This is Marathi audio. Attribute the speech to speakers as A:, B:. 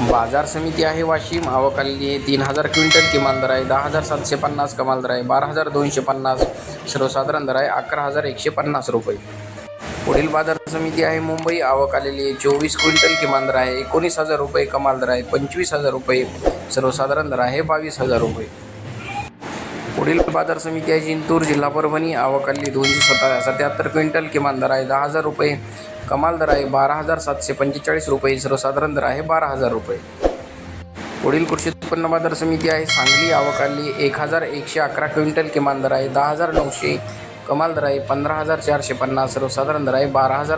A: बाजार समिती आहे वाशिम. आवक आलेली आहे तीन हजार क्विंटल. किमान दर आहे दहा हजार सातशे पन्नास कमाल दर आहे बारा हजार दोनशे पन्नास सर्वसाधारण दर आहे अकरा हजार एकशे पन्नास रुपये. पुढील बाजार समिती आहे मुंबई. आवक आलेली आहे चोवीस क्विंटल. किमान दर आहे एकोणीस हजार रुपये कमाल दर आहे पंचवीस हजार रुपये सर्वसाधारण दर आहे बावीस हजार रुपये. पुढील बाजार समिती आहे जिंतूर जिल्हा परभणी. आवक दोनशे सत्ता सत्याहत्तर क्विंटल किमान दर आहे दहा हजार रुपये. कमाल दर आहे बारा हजार सातशे पंचेचाळीस रुपये. सर्वसाधारण दर आहे बारा हजार रुपये. पुढील कृषी उत्पन्न बाजार समिती आहे सांगली. आवकाली एक हजार एकशे अकरा क्विंटल किमान दर आहे दहा हजार नऊशे. कमाल दर आहे पंधरा हजार चारशे पन्नास. सर्वसाधारण दर आहे बारा हजार